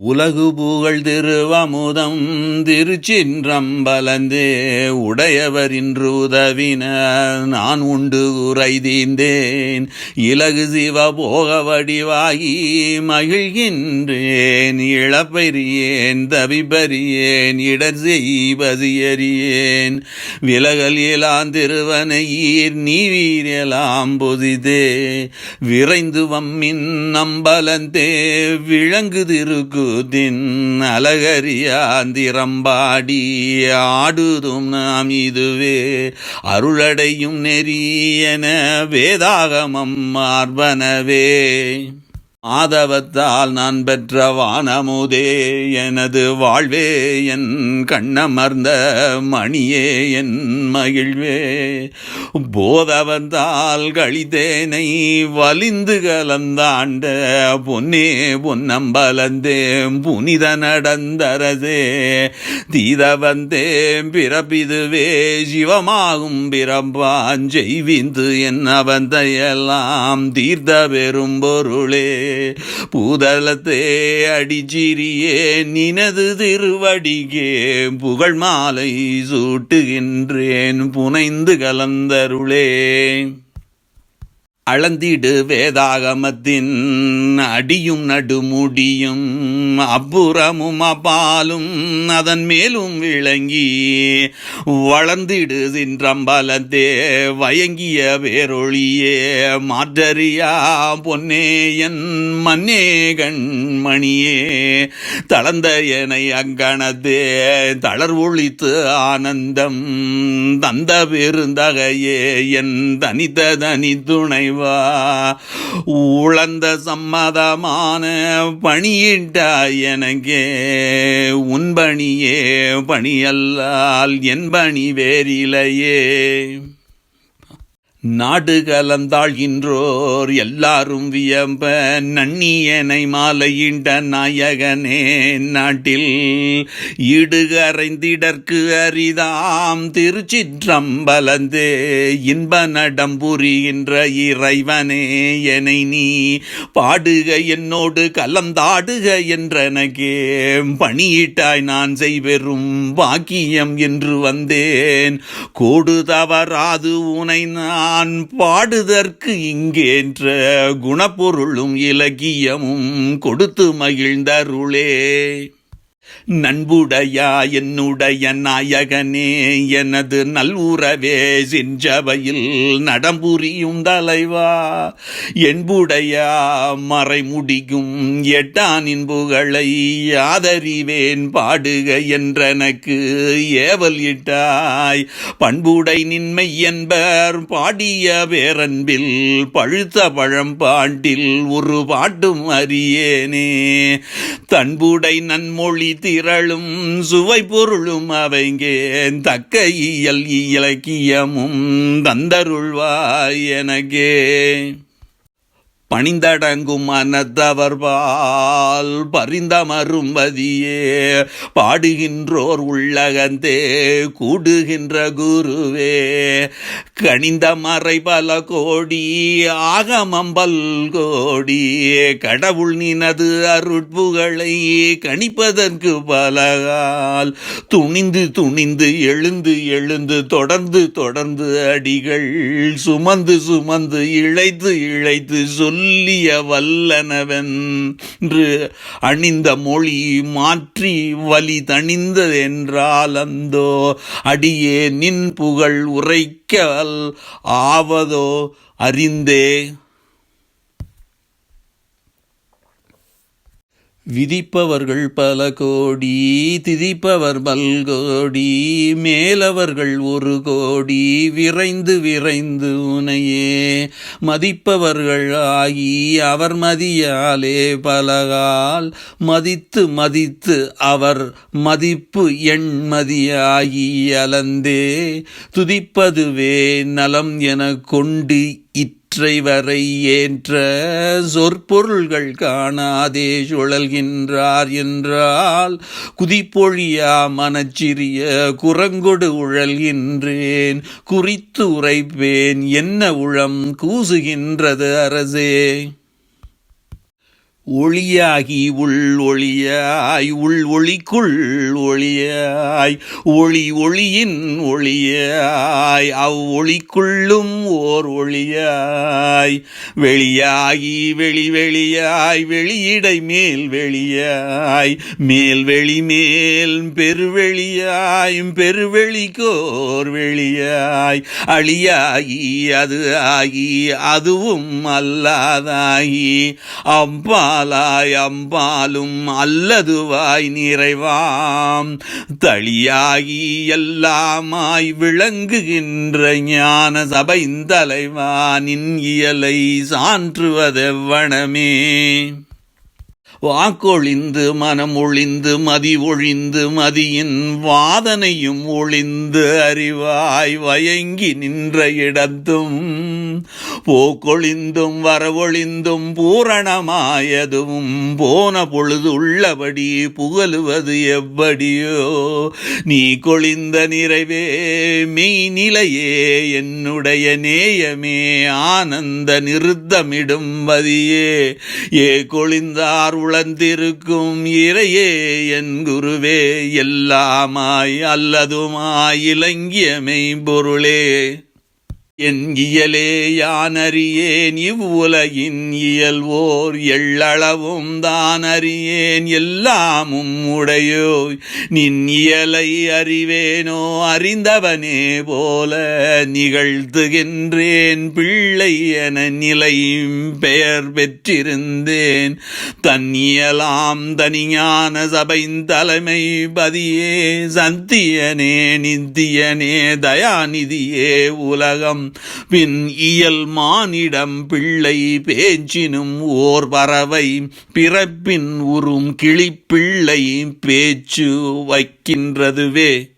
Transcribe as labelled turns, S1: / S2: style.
S1: உலகு புகழ் திருவமுதம் திருச்சின்றம்பலந்தே உடையவர் இன்று உதவின. நான் உண்டு உரைதீந்தேன் இலகு சிவ போக வடிவாகி மகிழ்கின்றேன் இழப்பெறியேன் தவிப்பறியேன் இடர் செய்வதியறியேன் விலகல் இயலான் திருவனையீர் நீவீரெலாம் பொதிதே விரைந்து வம்மின் நம்பலந்தே விளங்கு திருக்கூத்தின் அலகரியாந்திரம்பாடி ஆடுதும் நாம் இதுவே அருளடையும் நெறியன வேதாகமம் மார்பனவே ஆதவத்தால் நான் பெற்ற வானமுதே எனது வாழ்வே என் கண்ணமர்ந்த மணியே என் மகிழ்வே. போதவத்தால் கழித்தேனை வலிந்து கலந்தாண்ட பொன்னே பொன்னம்பலந்தே புனித நடந்தரசே. தீதவந்தேம் பிறப்பிதுவே சிவமாகும் பிறப்பான் செய்விந்து என் அவந்தையெல்லாம் தீர்த்த பெரும் பொருளே பூதலத்தே அடிச்சிறியே நினது திருவடிகே புகழ் மாலை சூட்டுகின்றேன் புனைந்து கலந்தருளே. அளந்திடு வேதாகமத்தின் அடியும் நடுமுடியும் அப்புறமும் அப்பாலும் அதன் மேலும் விளங்கி வளர்ந்திடு சின்றம்பலத்தே வயங்கிய வேரொழியே மாற்றறியா பொன்னே என் மன்னே கண்மணியே தளர்ந்த என அங்கணத்தே தளர்வொழித்து ஆனந்தம் தந்த பெருந்தகையே என் தனித்த தனி இறைவா உழந்த சம்மதமான பணியிட்டாய் எனக்கே உன் பணியே பணியல்லால் என் பணி வேறிலையே நாடு கலந்தாழ்கின்றோர் எல்லாரும் வியம்ப நன்னியனை மாலையிண்ட நாயகனே நாட்டில் ஈடுகரைந்திடற்கு அரிதாம் திருச்சிற்றம்பலந்தே இன்ப நடம்புரிகின்ற இறைவனே எனை நீ பாடுக என்னோடு கலந்தாடுக என்றனக்கே பணியிட்டாய் நான் செய்வெறும் பாக்கியம் என்று வந்தேன். கோடு தவறாது உனை நான் பாடுதற்கு இங்கேன்ற குணப்பொருளும் இலக்கியமும் கொடுத்து மகிழ்ந்தருளே. நண்புடையா என்னுடைய நாயகனே எனது நல்லுறவே செஞ்சவையில் நடம்புரியும் தலைவா. என்புடையா மறைமுடியும் எட்டானின் புகழை ஆதரிவேன் பாடுக என்றனக்கு ஏவல் இட்டாய். பண்புடை நின்மை என்பர் பாடிய பேரன்பில் பழுத்த பழம்பாண்டில் ஒரு பாட்டும் அறியேனே. தன்புடை நன்மொழி திரளும் சுவை பொருளும் அவைங்கே தக்க இயல் இலக்கியமும் தந்தருள்வாய் எனக்கே. பணிந்தடங்கும் மனத்தவர்பால் பரிந்தமரும்பதியே பாடுகின்றோர் உள்ளகந்தே கூடுகின்ற குருவே. கணிந்த மறை பல கோடி ஆகமம்பல் கோடி கடவுள் நினது அருட்புகளை கணிப்பதற்கு பலகால் துணிந்து துணிந்து எழுந்து எழுந்து தொடர்ந்து தொடர்ந்து அடிகள் சுமந்து சுமந்து இழைத்து இழைத்து சொல்லிய வல்லனவென்று அணிந்த மொழி மாற்றி வலி தணிந்ததென்றால் அந்தோ அடியே நின் புகழ் உரைக்கல் ஆவதோ அறிந்தே. விதிப்பவர்கள் பல கோடி திதிப்பவர் பல்கோடி மேலவர்கள் ஒரு கோடி விரைந்து விரைந்து உனையே. மதிப்பவர்கள் ஆகி அவர் மதியாலே பலகால் மதித்து மதித்து அவர் மதிப்பு எண் மதியாகி அலந்தே. துதிப்பதுவே நலம் என கொண்டு இத் இற்றை வரை ஏற்ற சொற்பொருள்கள் காணாதே சுழல்கின்றார் என்றால் குதிப்பொழியா மனச்சிறிய குரங்கொடு உழல்கின்றேன். குறித்து உரைப்பேன் என்ன உளம் கூசுகின்றது அரசே. ஒளியாகி உள் ஒளியாய் உள் ஒளிக்குள் ஒளியாய் ஒளி ஒளியின் ஒளியாய் அவ்வொளிக்குள்ளும் ஓர் ஒளியாய். வெளியாகி வெளி வெளியாய் வெளியிடை மேல் வெளியாய் மேல் வெளி மேல் பெருவெளியாய் பெருவெளிக்கோர் வெளியாய். அழியாகி அது ஆகி அதுவும் அல்லாதாகி. அம்பாலாய் அம்பாலும் அல்லதுவாய் நிறைவாம். தளியாகி எல்லாமாய் விளங்குகின்ற ஞான சபைந்தலைவானின் இயலை சான்றுவதெவ்வனமே. வாக்கொழிந்து மனம் ஒழிந்து மதி ஒழிந்து மதியின் வாதனையும் ஒழிந்து அறிவாய் வயங்கி நின்ற இடத்தும் போக்கொழிந்தும் வரவொழிந்தும் பூரணமாயதும் போன பொழுது உள்ளபடி புகழுவது எவ்வடியோ? நீ கொழிந்த நிறைவே மெய் நிலையே என்னுடைய நேயமே ஆனந்த நிறுத்தமிடும் வதியே. ஏ கொழிந்தார் உழந்திருக்கும் இறையே என் குருவே எல்லாமாய் அல்லதுமாய் இலங்கியமை பொருளே. என் இயலே யானறியேன் இவ்வுலகின் இயல்வோர் எள்ளளவும் தான் அறியேன் எல்லாமும் உடையோ நின் இயலை அறிவேனோ அறிந்தவனே போல நிகழ்த்துகின்றேன் பிள்ளை என நிலையும் பெயர் பெற்றிருந்தேன். தன்னியலாம் தனியான சபையின் தலைமை பதியே சந்தியனே நித்தியனே தயாநிதியே உலகம் பின் இயல் மானிடம் பிள்ளை பேச்சினும் ஓர் பறவை பிறப்பின் உறும் கிளிப்பிள்ளை பேச்சு வைக்கின்றதுவே.